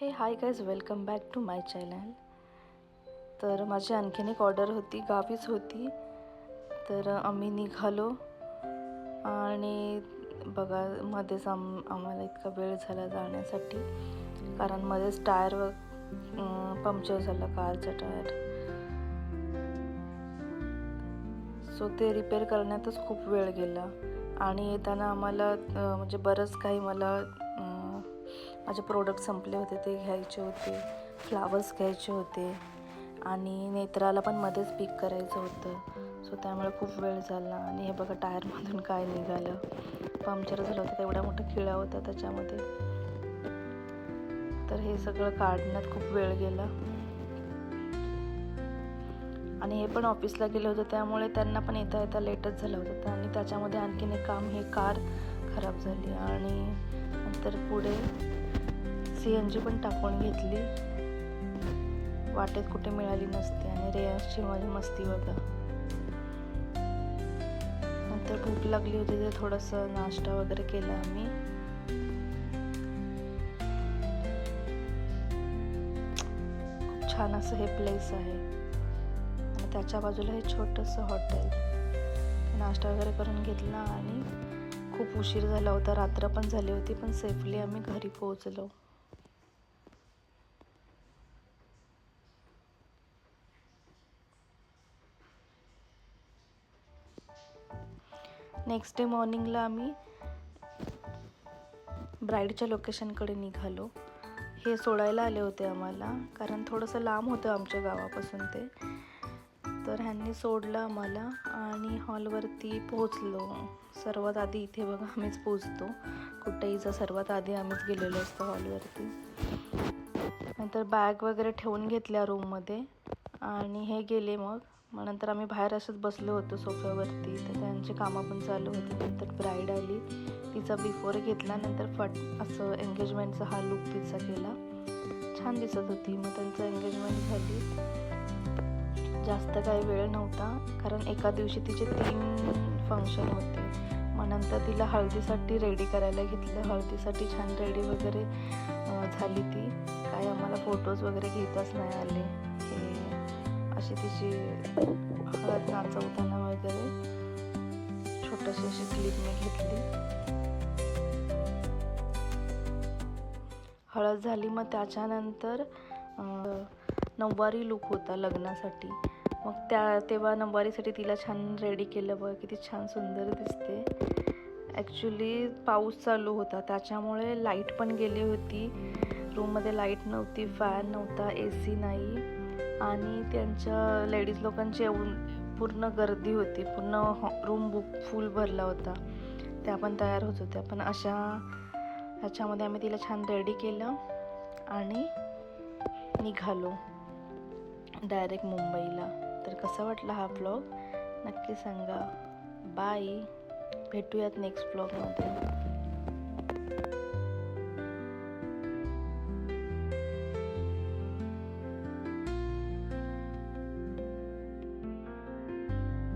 Hey hi guys welcome back to my channel तर माझी आणखीन एक ऑर्डर होती गावीच होती. तर आम्ही निघालो. आणि बघा मध्येच आम आम्हाला इतका वेळ झाला जाण्यासाठी. कारण मध्येच टायर व पंक्चर झालं कारचं टायर. सो ते रिपेअर करण्यातच खूप वेळ गेला. आणि येताना आम्हाला म्हणजे बरंच काही मला माझे प्रोडक्ट संपले होते ते घ्यायचे होते फ्लावर्स घ्यायचे होते आणि नेत्राला पण मध्येच पिक करायचं होतं. सो त्यामुळे खूप वेळ झाला आणि हे बघा टायरमधून काय निघालं. पंक्चर झालं होतं तेवढा मोठा खिळा होता त्याच्यामध्ये. तर हे सगळं काढण्यात खूप वेळ गेला. आणि हे पण ऑफिसला गेले होते त्यामुळे त्यांना पण येता येता लेटच झालं होतं. आणि त्याच्यामध्ये आणखीन एक काम हे कार खराब झाली आणि नंतर पुढे सी एन जी पण टाकून घेतली. वाटेत कुठे मिळाली नसते आणि रेयांशची माझी मस्ती बघा. नंतर भूक लागली होती ते थोडंसं नाश्ता वगैरे केला आम्ही. खूप छान असं हे प्लेस आहे. आणि त्याच्या बाजूला हे छोटंसं हॉटेल नाश्ता वगैरे करून घेतला आणि खूप उशीर झाला होता. रात्र पण झाली होती पण सेफली आम्ही घरी पोहोचलो. नेक्स्ट डे मॉर्निंगला आम्ही ब्राईडच्या लोकेशनकडे निघालो. हे सोडायला आले होते आम्हाला कारण थोडंसं लांब होतं आमच्या गावापासून ते. तर ह्यांनी सोडलं आम्हाला आणि हॉलवरती पोहोचलो. सर्वात आधी इथे बघा आम्हीच पोचतो कुठेही जर सर्वात आधी आम्हीच गेलेलो असतो हॉलवरती. नंतर बॅग वगैरे ठेवून घेतल्या रूममध्ये आणि हे गेले मग. मग नंतर आम्ही बाहेर असंच बसलो होतो सोफ्यावरती तर त्यांची कामं पण चालू होती. नंतर ब्राईड आली. तिचा बिफोर घेतला नंतर फट असं एंगेजमेंटचा हा लुक तिचा केला. छान दिसत होती. मग त्यांचं एंगेजमेंट झाली. जास्त काही वेळ नव्हता कारण एका दिवशी तिचे तीन फंक्शन होते. मग नंतर तिला हळदीसाठी रेडी करायला घेतलं. हळदीसाठी छान रेडी वगैरे झाली ती. काय आम्हाला फोटोज वगैरे घेताच नाही आले. हे अशी तिची हळद नाचवताना वगैरे छोटीशी अशी क्लिप मी घेतली. हळद झाली मग त्याच्यानंतर नऊवारी लुक होता लग्नासाठी. मग त्या तेव्हा नऊवारीसाठी तिला छान रेडी केलं बघ किती छान सुंदर दिसते. ॲक्च्युली पाऊस चालू होता त्याच्यामुळे लाइट पण गेली होती. रूममध्ये लाइट नव्हती फॅन नव्हता ए सी नाही. आणि त्यांच्या लेडीज लोकांची येऊन पूर्ण गर्दी होती पूर्ण रूम बुक फुल भरला होता. त्या पण तयार होत होत्या पण अशा ह्याच्यामध्ये आम्ही तिला छान रेडी केलं आणि निघालो. डायरेक्ट मुंबईला. तर कसा वाटला हा ब्लॉग नक्की सांगा. बाय भेटूयात नेक्स्ट ब्लॉगमध्ये